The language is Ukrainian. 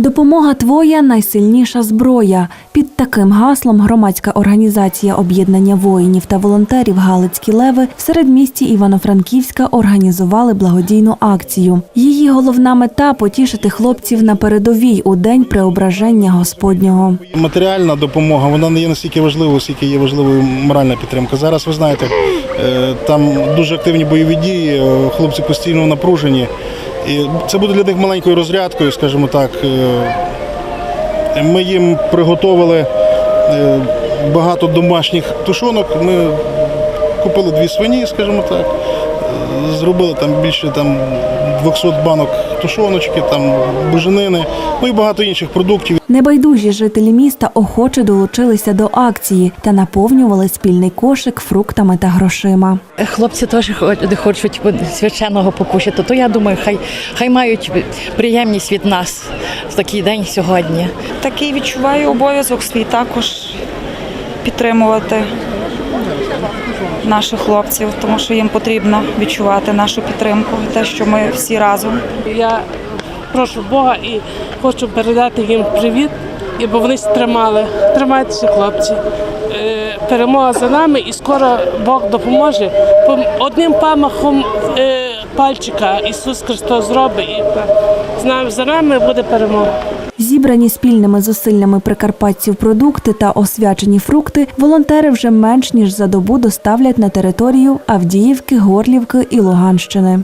Допомога твоя найсильніша зброя. Під таким гаслом громадська організація об'єднання воїнів та волонтерів Галицькі леви в середмісті Івано-Франківська організували благодійну акцію. Її головна мета потішити хлопців на передовій у день преображення Господнього. Матеріальна допомога вона не є настільки важливою, скільки є важливою моральна підтримка. Зараз ви знаєте, е, там дуже активні бойові дії, е, хлопці постійно напружені. І це буде для них маленькою розрядкою, скажімо так. Е, Ми їм приготували е, багато домашніх тушонок. Ми купили дві свині, скажімо так. Е, Зробили там більше там 200 банок тушоночки, там буженини, ну і багато інших продуктів. Небайдужі жителі міста охоче долучилися до акції та наповнювали спільний кошик фруктами та грошима. Хлопці теж хо- хочуть священного покушати, то я думаю, хай, хай мають приємність від нас в такий день сьогодні. Такий відчуваю обов'язок свій також підтримувати наших хлопців, тому що їм потрібно відчувати нашу підтримку, те, що ми всі разом. Я прошу Бога і хочу передати їм привіт, бо вони тримали. Тримайтеся, хлопці. Е, Перемога за нами, і скоро Бог допоможе. Одним памахом е, пальчика Ісус Христос зробить, і з за нами буде перемога. Зібрані спільними зусиллями прикарпатців продукти та освячені фрукти волонтери вже менш ніж за добу доставлять на територію Авдіївки, Горлівки і Луганщини.